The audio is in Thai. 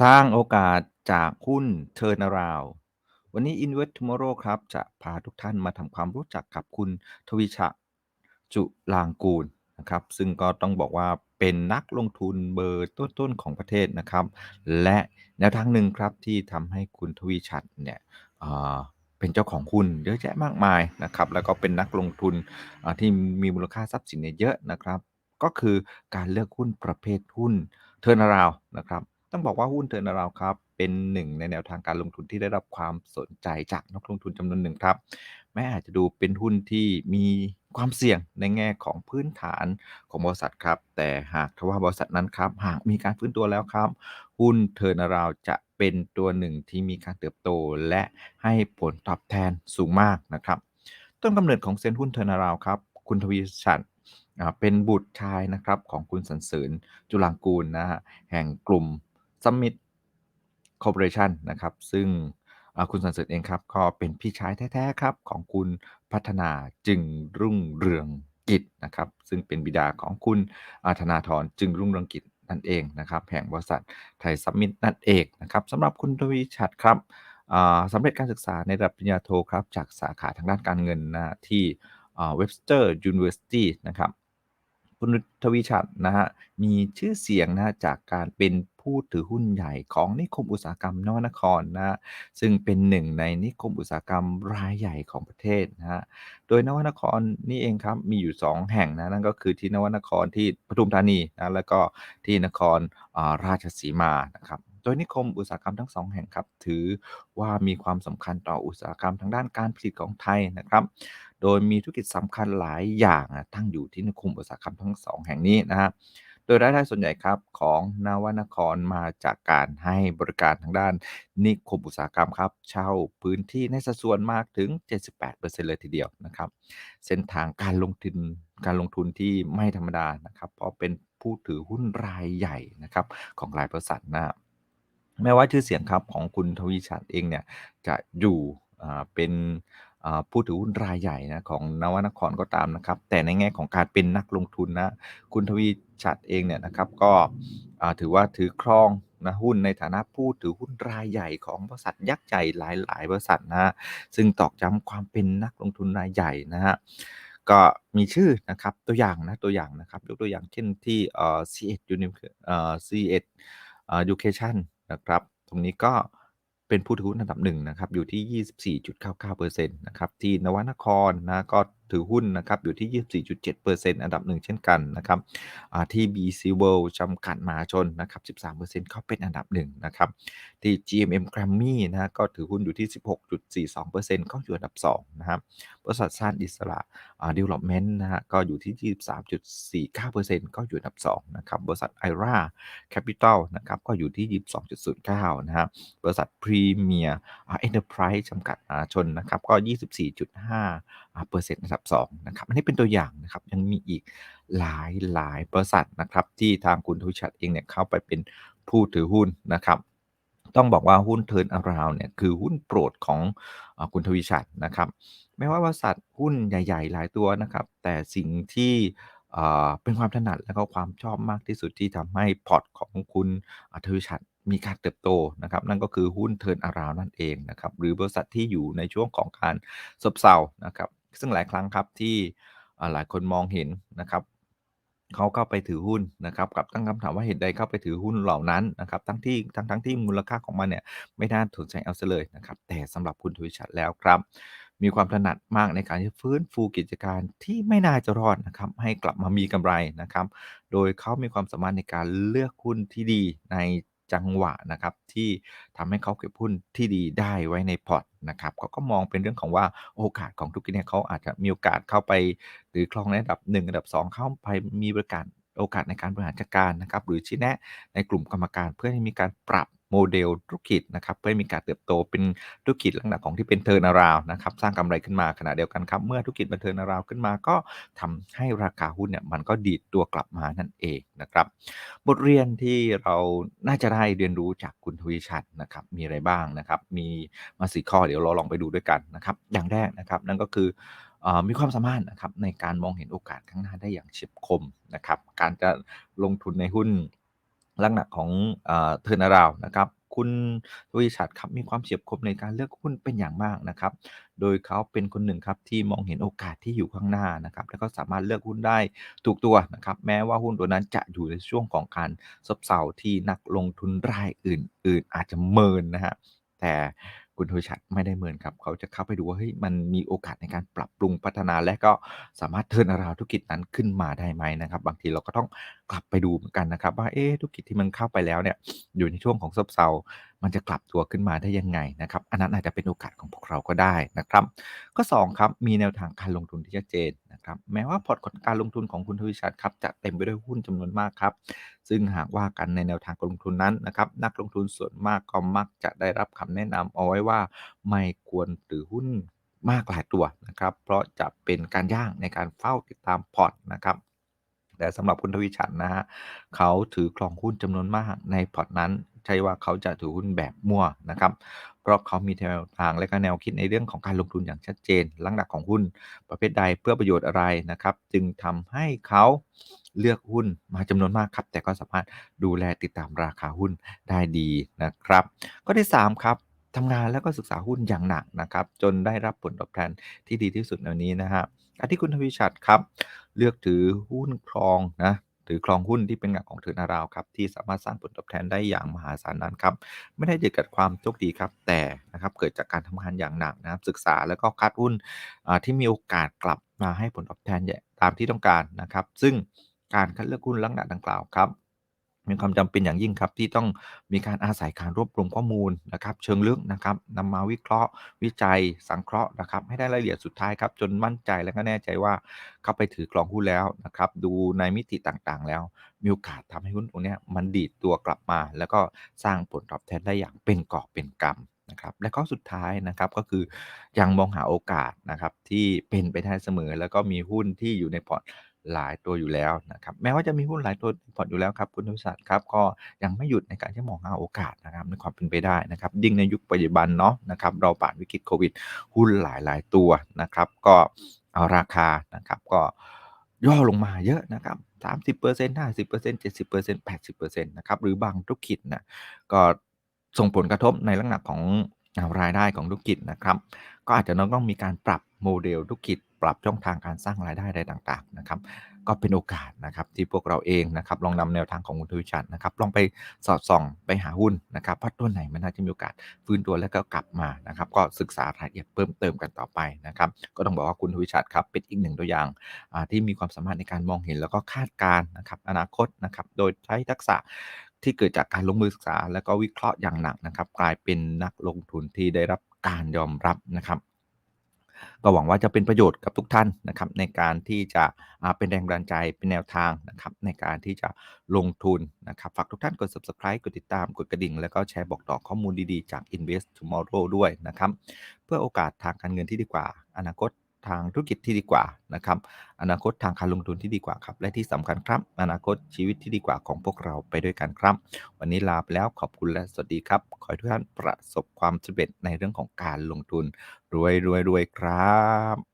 สร้างโอกาสจากหุ้น Turnaround วันนี้ Invest Tomorrow ครับ จะพาทุกท่านมาทำความรู้จักกับคุณทวีชะจุลางกูลนะครับ ซึ่งก็ต้องบอกว่าเป็นนักลงทุนเบอร์ต้นๆของประเทศนะครับ และแนวทางหนึ่งครับที่ทำให้คุณทวีชัดเนี่ยเป็นเจ้าของหุ้นเยอะแยะมากมายนะครับ แล้วก็เป็นนักลงทุนที่มีมูลค่าทรัพย์สินเยอะนะครับ ก็คือการเลือกหุ้นประเภทหุ้น Turnaround นะครับ ต้องบอกว่าหุ้น Turnaround ครับ เป็นหนึ่งในแนวทางการลงทุนที่ได้รับความสนใจจากนักลงทุนจำนวนหนึ่งครับ แม้อาจจะดูเป็นหุ้นที่มีความเสี่ยงในแง่ของพื้นฐานของบริษัทครับ แต่หากทว่าบริษัทนั้นครับ หากมีการฟื้นตัวแล้วครับ หุ้น Turnaround จะเป็นตัวหนึ่งที่มีการเติบโตและให้ผลตอบแทนสูงมากนะครับ ต้นกำเนิดของเซ็นหุ้น Turnaround ครับ คุณทวีชัดเป็นบุตรชายนะครับของคุณสรรเสริญจุลางกูลนะฮะแห่งกลุ่ม Summit Corporation นะครับ ซึ่งคุณสรรเสริญเองครับ ก็เป็นพี่ชายแท้ๆครับของคุณพัฒนาจึงรุ่งเรืองกิจนะครับ ซึ่งเป็นบิดาของคุณอาธนาธรจึงรุ่งเรืองกิจนั่นเองนะครับ แห่งบริษัทไทยซัมมิตนั่นเองนะครับสำหรับคุณทวีชัดครับสำเร็จการศึกษาในระดับปริญญาโทครับ จากสาขาทางด้านการเงินนะที่อ่า Webster University นะครับ คุณทวีชัดนะฮะมีชื่อเสียงนะจากการเป็นผู้ถือหุ้นใหญ่ของนิคมอุตสาหกรรมนวนครนะซึ่งเป็นหนึ่งในนิคมอุตสาหกรรมรายใหญ่ของประเทศนะฮะโดยนวนครนี่เองครับมีอยู่ 2 แห่งนะนั่นก็คือที่นวนครที่ปทุมธานีนะแล้วก็ที่นครราชสีมานะครับโดยนิคมอุตสาหกรรมทั้ง2แห่งครับ ถือว่ามีความสำคัญต่ออุตสาหกรรมทางด้านการผลิตของไทยนะครับ โดยมีธุรกิจสำคัญหลายอย่างตั้งอยู่ที่นิคมอุตสาหกรรมทั้ง 2 แห่งนี้นะฮะโดยรายได้ส่วนใหญ่ครับของนวนครมาจากการให้บริการทางด้านนิคมอุตสาหกรรมครับ เช่าพื้นที่ในสัดส่วนมากถึง 78%เลยทีเดียวนะครับ เส้นทางการลงทุนการลงทุนที่ไม่ธรรมดานะครับ เพราะเป็นผู้ถือหุ้นรายใหญ่นะครับของหลายบริษัทนะแม้ว่าชื่อเสียงครับของคุณทวีชัดเองเนี่ยจะอยู่เป็น ผู้ถือหุ้นรายใหญ่นะของนวนครก็ตามนะครับ แต่ในแง่ของการเป็นนักลงทุนนะ คุณทวีชัดเองเนี่ยนะครับ ก็ถือว่าถือครองนะหุ้นในฐานะผู้ถือหุ้นรายใหญ่ของบริษัทยักษ์ใหญ่หลาย ๆ บริษัทนะซึ่งตอกย้ำความเป็นนักลงทุนรายใหญ่นะฮะก็มีชื่อนะครับ ตัวอย่างนะ ตัวอย่างนะครับ ยกตัวอย่างเช่นที่ เอ่อ C1 Uni เอ่อ C1 Education นะครับ ตรงนี้ก็ เป็นผู้ถือหุ้นอันดับหนึ่งนะครับอยู่ที่ 24.99%นะครับที่นวนครนะก็ ถือหุ้นนะครับอยู่ที่ 24.7%อันดับหนึ่งเช่นกันนะครับที่ BC World จำกัดมหาชนนะครับ 13%เขาเป็นอันดับหนึ่งนะครับที่ GMM Grammy นะก็ถือหุ้นอยู่ที่ 16.42%ก็อยู่อันดับ2นะครับบริษัทชาติอิสระ Development นะฮะก็อยู่ที่ 23.49%ก็อยู่อันดับ2นะครับบริษัท IRA Capital นะครับก็อยู่ที่ 22.09นะครับบริษัท Premier Enterprise จำกัดมหาชนนะครับก็ 24.5เปอร์เซ็นต์อันดับ2นะครับอันนี้เป็นตัวอย่างนะครับยังมีอีกหลายหลายบริษัทนะครับที่ทางคุณทวิชัดเองเนี่ยเข้าไปเป็นผู้ถือหุ้นนะครับต้องบอกว่าหุ้น Turn Around เนี่ยคือหุ้นโปรดของอคุณทวีชัดนะครับไม่ว่าบริษัทหุ้นใหญ่ ๆ หลายตัวนะครับ แต่สิ่งที่เป็นความถนัดและก็ความชอบมากที่สุดที่ทำให้พอร์ตของคุณทวีชัดมีการเติบโตนะครับนั่นก็คือหุ้น Turn Around นั่นเองนะครับหรือบริษัทที่อยู่ในช่วงของการซบเซานะครับ ซึ่งหลายครั้งครับที่หลายคนมองเห็นนะครับเขาเข้าไปถือหุ้นนะครับกับตั้งคำถามว่าเหตุใดเข้าไปถือหุ้นเหล่านั้นนะครับทั้งที่ทั้งทั้งที่มูลค่าของมันเนี่ยไม่น่าสนใจเอาซะเลยนะครับแต่สำหรับคุณทวิชัดแล้วครับ มีความถนัดมากในการที่ฟื้นฟูกิจการที่ไม่น่าจะรอดนะครับให้กลับมามีกำไรนะครับ โดยเขามีความสามารถในการเลือกหุ้นที่ดีใน จังหวะนะครับที่ทำให้เขาเก็บหุ้นที่ดีได้ไว้ในพอร์ตนะครับเขาก็มองเป็นเรื่องของว่าโอกาสของธุรกิจเนี่ยเขาอาจจะมีโอกาสเข้าไปหรือคลองในอันดับ 1 อันดับ 2 เข้าไปมีประกาศโอกาสในการบริหารจัดการนะครับหรือชี้แนะในกลุ่มกรรมการเพื่อให้มีการปรับ โมเดลธุรกิจนะครับเพื่อมีการเติบโตเป็นธุรกิจลักษณะของที่เป็นเทอร์นารานะครับสร้างกำไรขึ้นมาขณะเดียวกันครับ เมื่อธุรกิจมันเทอร์นาราขึ้นมาก็ทำให้ราคาหุ้นเนี่ยมันก็ดีดตัวกลับมานั่นเองนะครับ บทเรียนที่เราน่าจะได้เรียนรู้จากคุณทวีชัดนะครับมีอะไรบ้างนะครับ มีมาสี่ข้อเดี๋ยวเราลองไปดูด้วยกันนะครับ อย่างแรกนะครับนั่นก็คือมีความสามารถนะครับในการมองเห็นโอกาสข้างหน้าได้อย่างเฉียบคมนะครับ การจะลงทุนในหุ้น ลักษณะของเทอร์นาราวนะครับคุณทวีชัดครับมีความเฉียบคมในการเลือกหุ้นเป็นอย่างมากนะครับ โดยเขาเป็นคนหนึ่งครับที่มองเห็นโอกาสที่อยู่ข้างหน้านะครับ แล้วก็สามารถเลือกหุ้นได้ถูกตัวนะครับ แม้ว่าหุ้นตัวนั้นจะอยู่ในช่วงของการซบเซาที่นักลงทุนรายอื่น ๆ อาจจะเมินนะฮะแต่คุณทวีชัดไม่ได้เมินครับ เขาจะเข้าไปดูว่าเฮ้ยมันมีโอกาสในการปรับปรุงพัฒนาและก็สามารถเทินราวธุรกิจนั้นขึ้นมาได้ไหมนะครับ บางทีเราก็ต้องกลับไปดูเหมือนกันนะครับ ว่าเอ๊ะธุรกิจที่มันเข้าไปแล้วเนี่ยอยู่ในช่วงของซบเซา มันจะกลับตัวขึ้นมาได้ยังไงนะครับอันนั้นอาจจะเป็นโอกาสของพวกเราก็ได้นะครับข้อ2ครับมีแนวทางการลงทุนที่ชัดเจนนะครับแม้ว่าพอร์ตการลงทุนของคุณทวีฉัตรครับจะเต็มไปด้วยหุ้นจำนวนมากครับซึ่งหากว่ากันในแนวทางการลงทุนนั้นนะครับนักลงทุนส่วนมากก็มักจะได้รับคำแนะนำเอาไว้ว่า ไม่ควรถือหุ้นมากหลายตัวนะครับ เพราะจะเป็นการยากในการเฝ้าติดตามพอร์ตนะครับ แต่สำหรับคุณทวีฉัตรนะครับเขาถือครองหุ้นจำนวนมากในพอร์ตนั้น ใช่ว่าเขาจะถือหุ้นแบบมั่วนะครับเพราะเขามีแนวทางและก็แนวคิดในเรื่องของการลงทุนอย่างชัดเจนลักษณะของหุ้นประเภทใดเพื่อประโยชน์อะไรนะครับ จึงทำให้เขาเลือกหุ้นมาจำนวนมากครับ แต่ก็สามารถดูแลติดตามราคาหุ้นได้ดีนะครับข้อที่ 3 ครับทำงานแล้วก็ศึกษาหุ้นอย่างหนักนะครับ จนได้รับผลตอบแทนที่ดีที่สุดในวันนี้นะครับการที่คุณทวีฉัตรครับ เลือกถือหุ้นครองนะถือครองหุ้นที่เป็นหลักของเธอนาราวครับที่สามารถสร้างผลตอบแทนได้อย่างมหาศาลนั้นครับไม่ได้เกิดจากความโชคดีครับ แต่นะครับเกิดจากการทำงานอย่างหนักนะครับศึกษาแล้วก็คัดหุ้นอ่าที่มีโอกาสกลับมาให้ผลตอบแทนใหญ่ตามที่ต้องการนะครับ ซึ่งการคัดเลือกหุ้นลักษณะดังกล่าวครับ มีความจำเป็นอย่างยิ่งครับ ที่ต้องมีการอาศัยการรวบรวมข้อมูลนะครับ เชิงลึกนะครับนำมาวิเคราะห์ วิจัย สังเคราะห์นะครับ ให้ได้รายละเอียดสุดท้ายครับ จนมั่นใจและก็แน่ใจว่าเข้าไปถือครองหุ้นแล้วนะครับ ดูในมิติต่างๆ แล้ว มีโอกาสทำให้หุ้นตรงนี้มันดีดตัวกลับมา แล้วก็สร้างผลตอบแทนได้อย่างเป็นกอบเป็นกำนะครับและข้อสุดท้ายนะครับก็คือยังมองหาโอกาสนะครับที่เป็นไปได้เสมอ แล้วก็มีหุ้นที่อยู่ในพอร์ต หลายตัวอยู่แล้วนะครับแม้ว่าจะมีหุ้นหลายตัวพอร์ตอยู่แล้วครับคุณทวีฉัตรครับก็ยังไม่หยุดในการที่มองหาโอกาสนะครับในความเป็นไปได้นะครับยิ่งในยุคปัจจุบันเนาะนะครับเราผ่านวิกฤตโควิด หุ้นหลายๆตัวนะครับ ก็เอาราคานะครับก็ย่อลงมาเยอะนะครับ30% 50% 70% 80%นะครับหรือบางธุรกิจน่ะก็ส่งผลกระทบในลักษณะของรายได้ของธุรกิจนะครับ ก็อาจจะต้องมีการปรับโมเดลธุรกิจ ปรับช่องทางการสร้างรายได้อะไรต่างๆนะครับ ก็เป็นโอกาสนะครับที่พวกเราเองนะครับลองนำแนวทางของคุณทวีฉัตรนะครับลองไปสอดส่องไปหาหุ้นนะครับว่าตัวไหนมันน่าจะมีโอกาสฟื้นตัวแล้วก็กลับมานะครับ ก็ศึกษารายละเอียดเพิ่มเติมกันต่อไปนะครับ ก็ต้องบอกว่าคุณทวีฉัตรครับเป็นอีกหนึ่งตัวอย่างที่มีความสามารถในการมองเห็นแล้วก็คาดการณ์นะครับอนาคตนะครับโดยใช้ทักษะที่เกิดจากการลงมือศึกษา แล้วก็วิเคราะห์อย่างหนักนะครับ กลายเป็นนักลงทุนที่ได้รับ การยอมรับนะครับ ก็หวังว่าจะเป็นประโยชน์กับทุกท่านนะครับ ในการที่จะเป็นแรงบันดาลใจเป็นแนวทางนะครับ ในการที่จะลงทุนนะครับฝากทุกท่านกด Subscribe กดติดตามกดกระดิ่ง แล้วก็แชร์บอกต่อข้อมูลดีๆจาก Invest Tomorrow ด้วยนะครับ เพื่อโอกาสทางการเงินที่ดีกว่าอนาคต ทางธุรกิจที่ดีกว่านะครับ อนาคตทางการลงทุนที่ดีกว่าครับ และที่สำคัญครับ อนาคตชีวิตที่ดีกว่าของพวกเราไปด้วยกันครับ วันนี้ลาไปแล้วขอบคุณและสวัสดีครับ ขอให้ทุกท่านประสบความสำเร็จในเรื่องของการลงทุน รวยๆๆครับ